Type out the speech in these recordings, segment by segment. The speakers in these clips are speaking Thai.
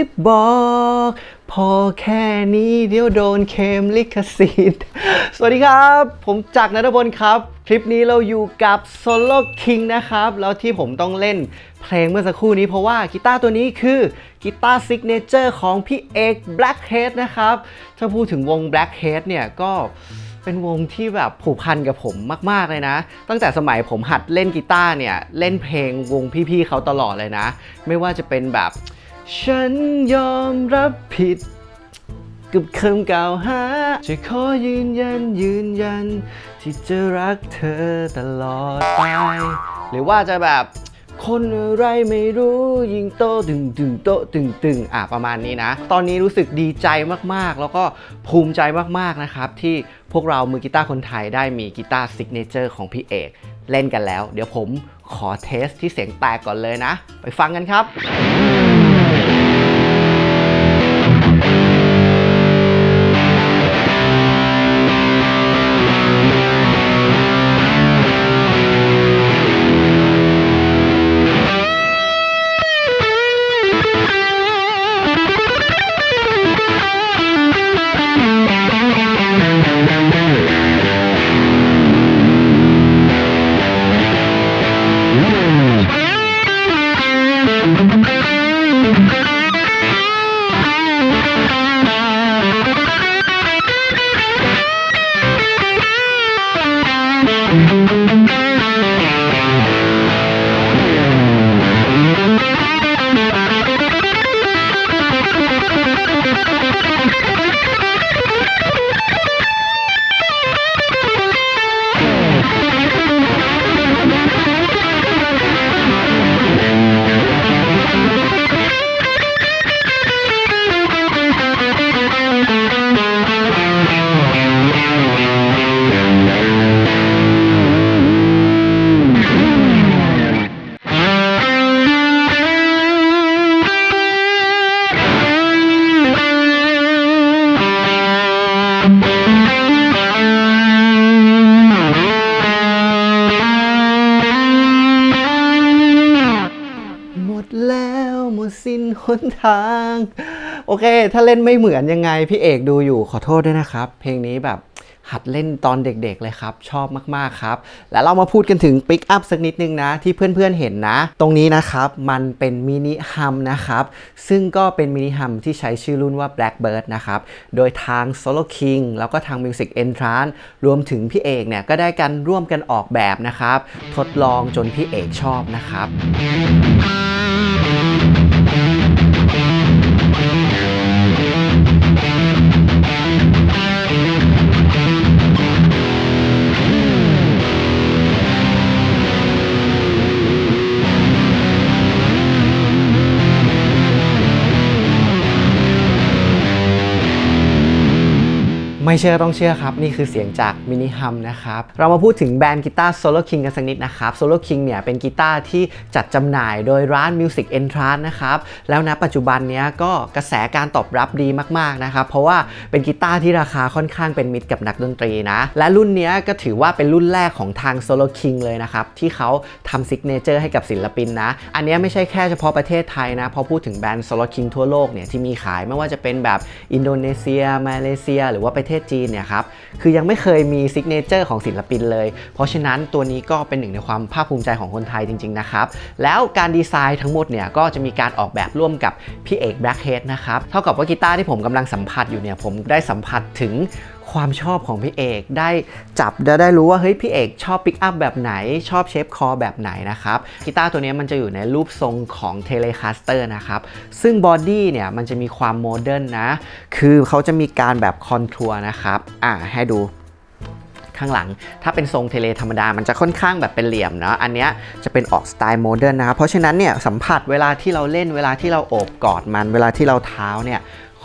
ซิบบอก พอแค่นี้เดี๋ยวโดนเคมลิขสิทธิ์สวัสดีครับ ผมจักรนัทพลครับ คลิปนี้เราอยู่กับ Solo King นะครับ แล้วที่ผมต้องเล่นเพลงเมื่อสักครู่นี้เพราะว่ากีตาร์ตัวนี้คือกีตาร์ซิกเนเจอร์ของพี่เอก Blackhead นะครับ ถ้าพูดถึงวง Blackhead เนี่ยก็เป็นวงที่แบบผูกพันกับผมมาก ๆ เลยนะ ตั้งแต่สมัยผมหัดเล่นกีตาร์เนี่ย เล่นเพลงวงพี่ ๆ เขาตลอดเลยนะ ไม่ว่าจะเป็นแบบ ฉันยอมรับผิด กับคำกล่าวหา จะขอยืนยันยืนยัน ที่จะรักเธอตลอดไป หรือว่าจะแบบ คนอะไรไม่รู้ ยิงโตตึงตึงโตตึงตึงอะประมาณนี้นะ ตอนนี้รู้สึกดีใจมากๆ แล้วก็ภูมิใจมากๆนะครับ ที่พวกเรามือกีตาร์คนไทยได้มีกีตาร์ซิกเนเจอร์ของพี่เอกเล่นกันแล้ว เดี๋ยวผมขอเทสที่เสียงแตกก่อนเลยนะ ไปฟังกันครับ หม นทาง โอเค ถ้าเล่นไม่เหมือนยังไง พี่เอกดูอยู่ขอโทษด้วยนะครับ เพลงนี้แบบหัดเล่นตอนเด็กๆเลยครับ ชอบมากๆครับ แล้วเรามาพูดกันถึงปิกอัพสักนิดนึงนะ ที่เพื่อนๆเห็นนะ ตรงนี้นะครับ มันเป็นมินิฮัมนะครับ ซึ่งก็เป็นมินิฮัมที่ใช้ชื่อรุ่นว่า Blackbird นะครับ โดยทาง Solo King แล้วก็ทาง Music Entrance รวมถึงพี่เอกเนี่ย ก็ได้กันร่วมกันออกแบบนะครับ ทดลองจนพี่เอกชอบนะครับ ไม่เชื่อต้องเชื่อครับ นี่คือเสียงจากมินิฮัมนะครับ เรามาพูดถึงแบรนด์กีตาร์ Solo King กันสักนิดนะครับ Solo King เนี่ยเป็นกีตาร์ที่จัดจำหน่ายโดยร้าน Music Entrance นะครับ แล้วณปัจจุบันเนี้ยก็กระแสการตอบรับดีมากๆนะครับ เพราะว่าเป็นกีตาร์ที่ราคาค่อนข้างเป็นมิตรกับนักดนตรีนะ และรุ่นเนี้ยก็ถือว่าเป็นรุ่นแรกของทาง Solo King เลยนะครับ ที่เขาทำซิกเนเจอร์ให้กับศิลปินนะ อันนี้ไม่ใช่แค่เฉพาะประเทศไทยนะ พอพูดถึงแบรนด์ Solo King ทั่วโลกเนี่ยที่มีขายไม่ว่าจะเป็นแบบอินโดนีเซีย มาเลเซีย หรือว่าประเทศจีนเนี่ยครับคือยังไม่เคยมีซิกเนเจอร์ของศิลปินเลย เพราะฉะนั้นตัวนี้ก็เป็นหนึ่งในความภาคภูมิใจของคนไทยจริง ๆ นะครับ แล้วการดีไซน์ทั้งหมดเนี่ยก็จะมีการออกแบบร่วมกับพี่เอก Blackhead นะครับ เท่ากับว่ากีตาร์ที่ผมกำลังสัมผัสอยู่เนี่ยผมได้สัมผัสถึง ความชอบของพี่เอกได้จับและได้รู้ว่าเฮ้ยพี่เอกชอบปิกอัพแบบไหน ชอบเชฟคอแบบไหนนะครับกีตาร์ตัวนี้มันจะอยู่ในรูปทรงของเทเลคาสเตอร์นะครับซึ่งบอดี้เนี่ยมันจะมีความโมเดิร์นนะ คือเขาจะมีการแบบคอนทัวร์นะครับอ่าให้ดูข้างหลัง ถ้าเป็นทรงเทเลธรรมดา มันจะค่อนข้างแบบเป็นเหลี่ยมเนาะ อันเนี้ยจะเป็นออกสไตล์โมเดิร์นนะครับ เพราะฉะนั้นเนี่ยสัมผัสเวลาที่เราเล่น เวลาที่เราโอบกอดมัน เวลาที่เราเท้าเนี่ย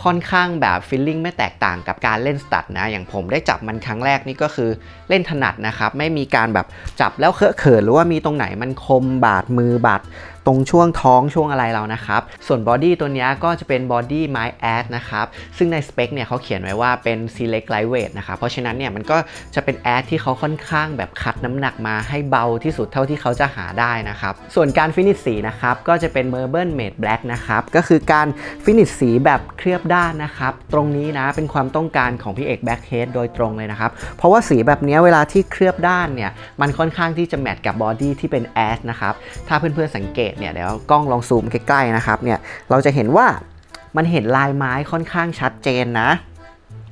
ค่อนข้างแบบฟิลลิ่งไม่แตกต่างกับการเล่นสตัดนะอย่างผมได้จับมันครั้งแรกนี่ก็คือเล่นถนัดนะครับ ไม่มีการแบบจับแล้วเคอะเขินหรือว่ามีตรงไหนมันคมบาดมือบาด ตรงช่วงท้องช่วงอะไรเรานะครับ ส่วนบอดี้ตัวนี้ก็จะเป็นบอดี้ไม้แอดนะครับซึ่งในสเปคเนี่ยเขาเขียนไว้ว่าเป็น select lightweight นะครับเพราะฉะนั้นเนี่ยมันก็จะเป็นแอดที่เขาค่อนข้างแบบคัดน้ำหนักมาให้เบาที่สุดเท่าที่เขาจะหาได้นะครับส่วนการฟินิชสีนะครับก็จะเป็น Marble Matte Black นะครับก็คือการฟินิชสีแบบเคลือบด้านนะครับตรงนี้นะเป็นความต้องการของพี่เอกแบ็คเฮดโดยตรงเลยนะครับเพราะว่าสีแบบนี้เวลาที่เคลือบด้านเนี่ยมันค่อนข้างที่จะแมทกับบอดี้ที่เป็นแอสนะครับถ้าเพื่อนๆสังเกตเนี่ยเดี๋ยวกล้องลองซูมใกล้ๆนะครับเนี่ยเราจะเห็นว่ามันเห็นลายไม้ค่อนข้างชัดเจนนะ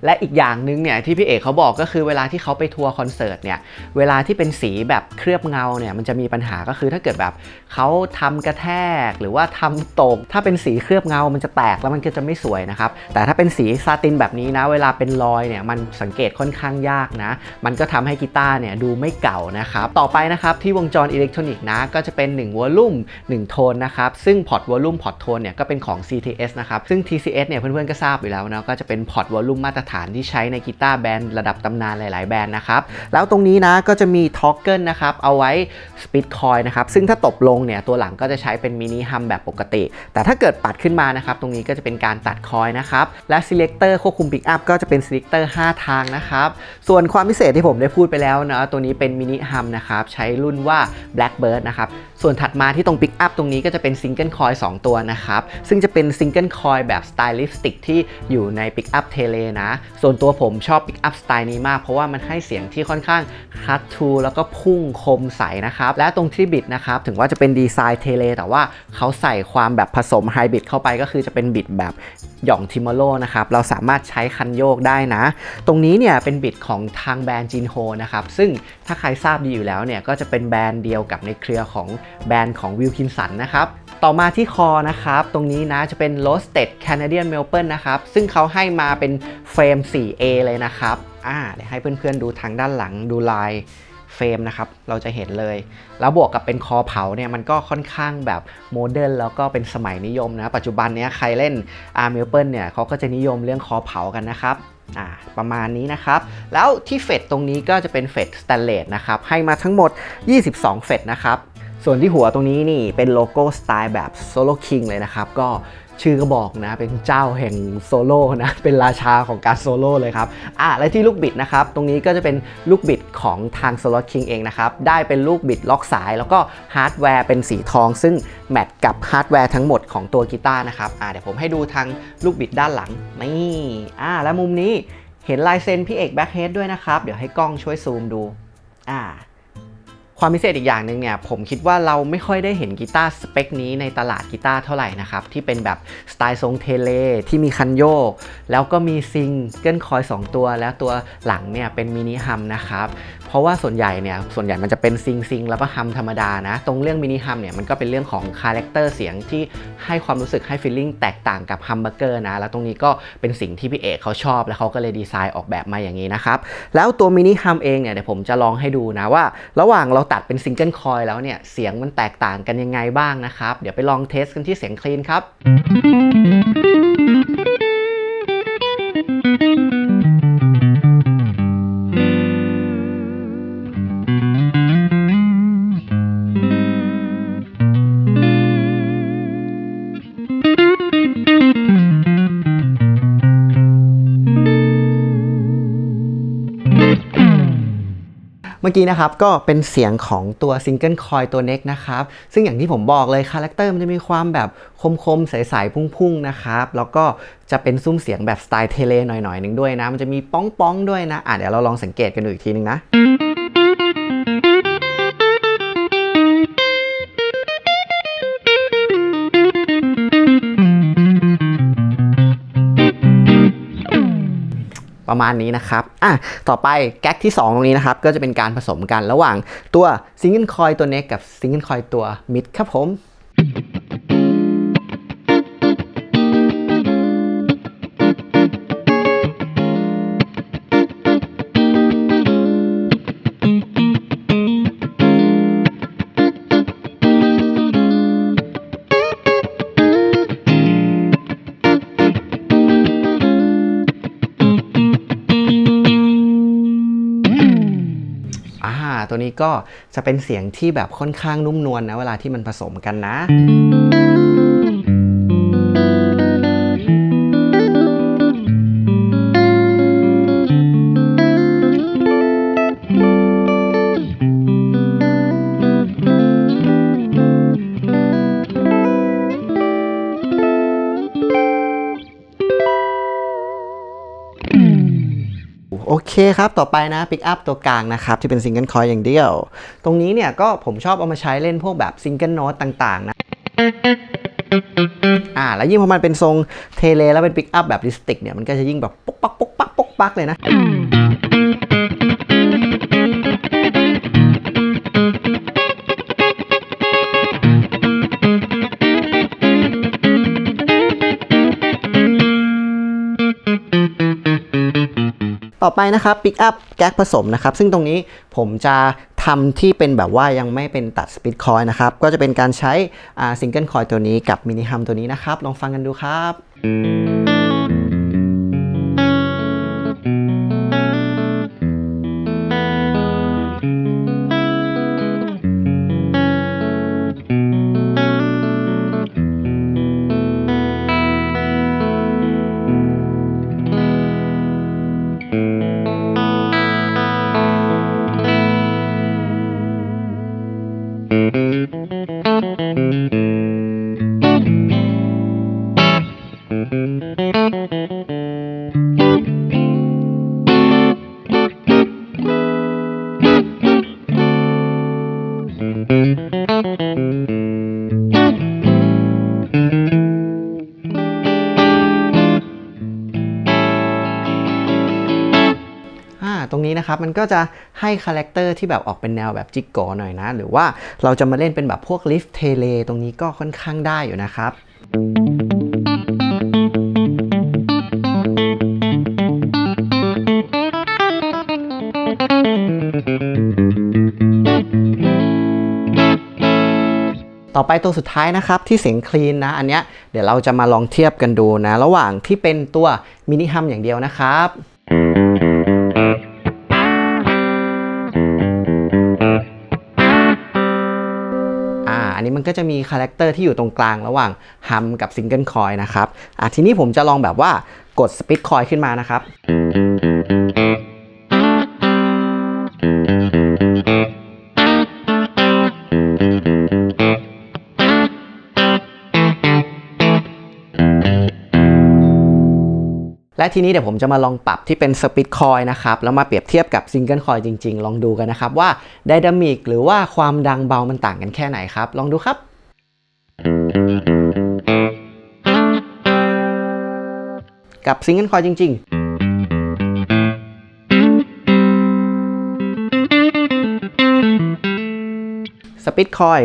และอีกอย่างหนึ่งเนี่ยที่พี่เอกเขาบอกก็คือเวลาที่เขาไปทัวร์คอนเสิร์ตเนี่ยเวลาที่เป็นสีแบบเคลือบเงาเนี่ยมันจะมีปัญหาก็คือถ้าเกิดแบบเขาทำกระแทกหรือว่าทำตก ถ้าเป็นสีเคลือบเงา มันจะแตกแล้วมันก็จะไม่สวยนะครับแต่ถ้าเป็นสีซาตินแบบนี้นะ เวลาเป็นรอยเนี่ยมันสังเกตค่อนข้างยากนะ มันก็ทำให้กีตาร์เนี่ยดูไม่เก่านะครับต่อไปนะครับที่วงจรอิเล็กทรอนิกส์นะก็จะเป็น1วอลลุ่ม1โทนนะครับซึ่งพอร์ตวอลลุ่มพอร์ตโทนเนี่ยก็เป็นของ CTS นะครับซึ่ง TCS เนี่ยเพื่อนๆก็ทราบอยู่แล้วนะก็จะเป็นพอร์ตวอลลุ่มมาตรฐานที่ใช้ในกีตาร์แบรนด์ระดับตำนานหลาย ๆ แบรนด์นะครับ แล้วตรงนี้นะก็จะมีท็อกเกิลนะครับเอาไว้สปีดคอยนะครับ ซึ่งถ้าตบลงเนี่ยตัวหลังก็จะใช้เป็นมินิฮัมแบบปกติ แต่ถ้าเกิดปัดขึ้นมานะครับ ตรงนี้ก็จะเป็นการตัดคอยนะครับ และ selector ควบคุม pick up ก็จะเป็น selector 5ทางนะครับ ส่วนความพิเศษที่ผมได้พูดไปแล้วนะตัวนี้เป็นมินิฮัมนะครับใช้รุ่นว่า blackbird นะครับ ส่วนถัดมาที่ตรง pick up ตรงนี้ก็จะเป็นซิงเกิลคอย2ตัวนะครับ ซึ่งจะเป็นซิงเกิลคอยแบบสไตลิสติกที่อยู่ใน pick up tele นะ ส่วนตัวผมชอบ pick up สไตล์นี้มาก เพราะว่ามันให้เสียงที่ค่อนข้างคัตทูแล้วก็พุ่งคมใสนะครับ และตรงที่บิดนะครับ ถึงว่าจะเป็นดีไซน์เทเลแต่ว่าเขาใส่ความแบบผสมไฮบริดเข้าไปก็คือจะเป็นบิดแบบหย่องทิมโลนะครับ เราสามารถใช้คันโยกได้นะ ตรงนี้เนี่ยเป็นบิดของทางแบรนด์จินโฮนะครับ ซึ่งถ้าใครทราบดีอยู่แล้วเนี่ยก็จะเป็นแบรนด์เดียวกับในเครือของแบรนด์ของวิลคินสันนะครับต่อมาที่คอนะครับ ตรงนี้นะจะเป็น Roasted Canadian Maple นะครับ ซึ่งเขาให้มาเป็นเฟรม 4A เลยนะครับ อ่าเดี๋ยวให้เพื่อนๆดูทางด้านหลังดูลายเฟรมนะครับ เราจะเห็นเลย แล้วบวกกับเป็นคอเผาเนี่ย มันก็ค่อนข้างแบบโมเดิร์นแล้วก็เป็นสมัยนิยมนะ ปัจจุบันเนี้ยใครเล่นอาร์เมลเปิลเนี่ยเขาก็จะนิยมเรื่องคอเผากันนะครับอ่าประมาณนี้นะครับ แล้วที่เฟดตรงนี้ก็จะเป็นเฟดสแตนเลสนะครับ ให้มาทั้งหมด 22 เฟดนะครับ ส่วนที่หัวตรงนี้นี่เป็นโลโก้สไตล์แบบโซโล่คิงเลยนะครับ ก็ชื่อก็บอกนะ เป็นเจ้าแห่งโซโล่นะ เป็นราชาของการโซโล่เลยครับ อะ และที่ลูกบิดนะครับ ตรงนี้ก็จะเป็นลูกบิดของทาง s o l o King เองนะครับ ได้เป็นลูกบิดล็อกสาย แล้วก็ฮาร์ดแวร์เป็นสีทอง ซึ่งแมทกับฮาร์ดแวร์ทั้งหมดของตัวกีตาร์นะครับ อะ เดี๋ยวผมให้ดูทางลูกบิดด้านหลัง นี่ อะ และมุมนี้เห็นลายเซ็นพี่เอกแบ็คเฮดด้วยนะครับ เดี๋ยวให้กล้องช่วยซูมดู อ่า ความพิเศษอีกอย่างหนึ่งเนี่ยผมคิดว่าเราไม่ค่อยได้เห็นกีตาร์สเปคนี้ในตลาดกีตาร์เท่าไหร่นะครับ ที่เป็นแบบสไตล์ทรงเทเลที่มีคันโยก แล้วก็มีซิงเกิลคอย 2 ตัว แล้วตัวหลังเนี่ยเป็นมินิฮัมนะครับ เพราะว่าส่วนใหญ่เนี่ยส่วนใหญ่มันจะเป็นซิงซิงแล้วก็ฮัมธรรมดานะ ตรงเรื่องมินิฮัมเนี่ยมันก็เป็นเรื่องของคาแรคเตอร์เสียงที่ให้ความรู้สึกให้ฟีลลิ่งแตกต่างกับฮัมเบอร์เกอร์นะ แล้วตรงนี้ก็เป็นสิ่งที่พี่เอกเขาชอบ แล้วเขาก็เลยดีไซน์ออกแบบมาอย่างนี้นะครับ แล้วตัวมินิฮัมเองเนี่ยเดี๋ยวผมจะลองให้ดูนะว่า ระหว่างเราตัดเป็นซิงเกิลคอยแล้วเนี่ยเสียงมันแตกต่างกันยังไงบ้างนะครับ เดี๋ยวไปลองเทสกันที่เสียงคลีนครับ อกี้นะครับก็เป็นเสียงของตัวซิงเกิลคอยตัวเน็กนะครับซึ่งอย่างที่ผมบอกเลยคาแรคเตอร์มันจะมีความแบบคมๆใสๆพุ่งๆนะครับแล้วก็จะเป็นซุ้มเสียงแบบสไตล์เทเลหน่อยๆหนึ่งด้วยนะ มันจะมีป้องๆด้วยนะอะเดี๋ยวเราลองสังเกตกันดูอีกทีนึงนะ ประมาณนี้นะครับอะต่อไปแก๊กที่2ตรงนี้นะครับก็จะเป็นการผสมกันระหว่างตัวซิงเกิลคอยตัวเน็กกับซิงเกิลคอยตัวมิดครับผม ตัวนี้ก็จะเป็นเสียงที่แบบค่อนข้างนุ่มนวลนะเวลาที่มันผสมกันนะ เคครับ ต่อไปนะปิกอัพตัวกลางนะครับ ที่เป็นซิงเกิลคอยอย่างเดียว ตรงนี้เนี่ยก็ผมชอบเอามาใช้เล่นพวกแบบซิงเกิลโน้ตต่างๆนะอ่าแล้วยิ่งพอมันเป็นทรงเทเลแล้วเป็นปิกอัพแบบลิสติกเนี่ยมันก็จะยิ่งแบบปุ๊กปักปุ๊กปักปุ๊กปักเลยนะ ต่อไปนะครับปิกอัพแก๊กผสมนะครับ ซึ่งตรงนี้ผมจะทำที่เป็นแบบว่ายังไม่เป็นตัดสปิดคอยนะครับ ก็จะเป็นการใช้ซิงเกิลคอยตัวนี้กับมินิฮัมตัวนี้นะครับ ลองฟังกันดูครับ นะครับ มันก็จะให้คาแรคเตอร์ที่แบบออกเป็นแนวแบบจิกโกหน่อยนะ หรือว่าเราจะมาเล่นเป็นแบบพวกลิฟเทเลตรงนี้ก็ค่อนข้างได้อยู่นะครับ ต่อไปตัวสุดท้ายนะครับที่เสียงคลีนนะ อันเนี้ยเดี๋ยวเราจะมาลองเทียบกันดูนะ ระหว่างที่เป็นตัวมินิฮัมอย่างเดียวนะครับ นนี้มันก็จะมีคาแรคเตอร์ที่อยู่ตรงกลางระหว่างฮัมกับซิงเกิลคอยนะครับอะทีนี้ผมจะลองแบบว่ากดสปิทคอยขึ้นมานะครับ และทีนี้เดี๋ยวผมจะมาลองปรับที่เป็นสปิ t คอยนะครับ แล้วมาเปรียบเทียบกับซิงเกิลคอยจริงๆ ลองดูกันนะครับว่าไดนามิกหรือว่าความดังเบามันต่างกันแค่ไหนครับ ลองดูครับ กับซิงเกิลคอยจริง ๆสปิ t คอย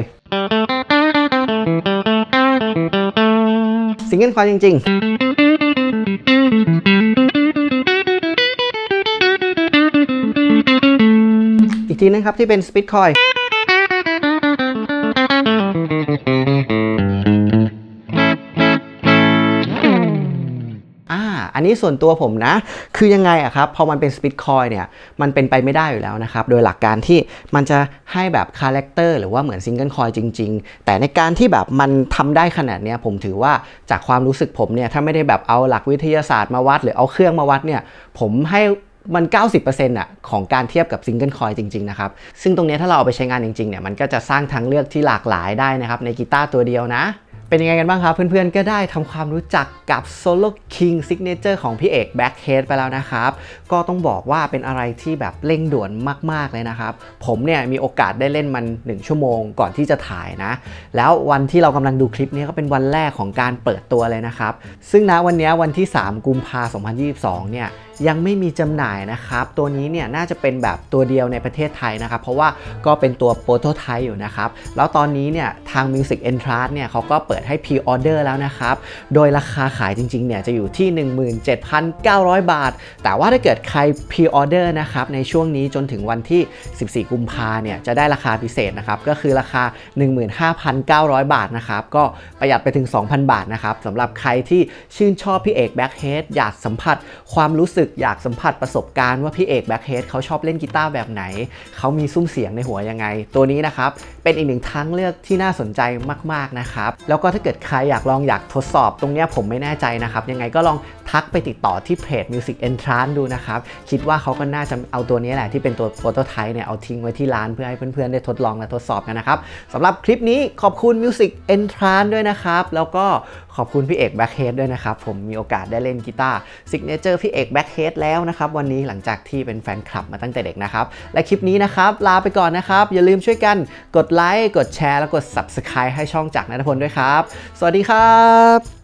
ซิงเกิลคอยจริง ๆ กทีนึงครับที่เป็นสปิ t คอยอ่าอันนี้ส่วนตัวผมนะ คือยังไงอะครับ พอมันเป็นสปิ t คอยเนี่ย มันเป็นไปไม่ได้อยู่แล้วนะครับ โดยหลักการที่มันจะให้แบบคาแรคเตอร์หรือว่าเหมือนซิงเกิลคอยจริง ๆ แต่ในการที่แบบมันทำได้ขนาดเนี้ยผมถือว่าจากความรู้สึกผมเนี่ย ถ้าไม่ได้แบบเอาหลักวิทยาศาสตร์มาวัด หรือเอาเครื่องมาวัดเนี่ย ผมให้ มัน 90%อะของการเทียบกับซิงเกิลคอยจริงๆนะครับ ซึ่งตรงนี้ถ้าเราเอาไปใช้งานจริงๆเนี่ยมันก็จะสร้างทางเลือกที่หลากหลายได้นะครับในกีตาร์ตัวเดียวนะ เป็นยังไงกันบ้างครับ เพื่อนๆก็ได้ทำความรู้จักกับ Solo King Signature ของพี่เอก Blackhead ไปแล้วนะครับ ก็ต้องบอกว่าเป็นอะไรที่แบบเร่งด่วนมากๆเลยนะครับ ผมเนี่ยมีโอกาสได้เล่นมัน 1 ชั่วโมงก่อนที่จะถ่ายนะ แล้ววันที่เรากำลังดูคลิปนี้ก็เป็นวันแรกของการเปิดตัวเลยนะครับ ซึ่งณวันนี้วันที่ 3 กุมภาพันธ์ 2022 เนี่ย ยังไม่มีจำหน่ายนะครับ ตัวนี้เนี่ยน่าจะเป็นแบบตัวเดียวในประเทศไทยนะครับ เพราะว่าก็เป็นตัวโปรโตไทป์อยู่นะครับ แล้วตอนนี้เนี่ยทาง Music Entrance เนี่ยเขาก็เปิดให้ Pre-Order แล้วนะครับ โดยราคาขายจริงๆเนี่ยจะอยู่ที่ 17,900 บาท แต่ว่าถ้าเกิดใคร Pre-Order นะครับในช่วงนี้จนถึงวันที่ 14 กุมภาเนี่ยจะได้ราคาพิเศษนะครับ ก็คือราคา 15,900 บาทนะครับ ก็ประหยัดไปถึง 2,000 บาทนะครับสำหรับใครที่ชื่นชอบพี่เอกแบ็คเฮดอยากสัมผัสความรู้สึกกอยากสัมผัสประสบการณ์ว่าพี่เอกแบ็คเฮดเขาชอบเล่นกีตาร์แบบไหน เขามีซุ้มเสียงในหัวยังไง ตัวนี้นะครับเป็นอีกหนึ่งทางเลือกที่น่าสนใจมากๆนะครับแล้วก็ถ้าเกิดใครอยากลองอยากทดสอบตรงนี้ผมไม่แน่ใจนะครับยังไงก็ลอง ทักไปติดต่อที่เพจ Music Entrance ดูนะครับ คิดว่าเขาก็น่าจะเอาตัวนี้แหละที่เป็นตัวโปรโตไทป์เนี่ยเอาทิ้งไว้ที่ร้านเพื่อให้เพื่อนๆ ได้ทดลองและทดสอบกันนะครับสำหรับคลิปนี้ขอบคุณ Music Entrance ด้วยนะครับ แล้วก็ขอบคุณพี่เอกแบ็คเฮดด้วยนะครับ ผมมีโอกาสได้เล่นกีตาร์ซิกเนเจอร์พี่เอกแบ็คเฮดแล้วนะครับวันนี้หลังจากที่เป็นแฟนคลับมาตั้งแต่เด็กนะครับ และคลิปนี้นะครับลาไปก่อนนะครับ อย่าลืมช่วยกันกดไลค์กดแชร์และกด Subscribe ให้ช่องจากนัทพลด้วยครับ สวัสดีครับ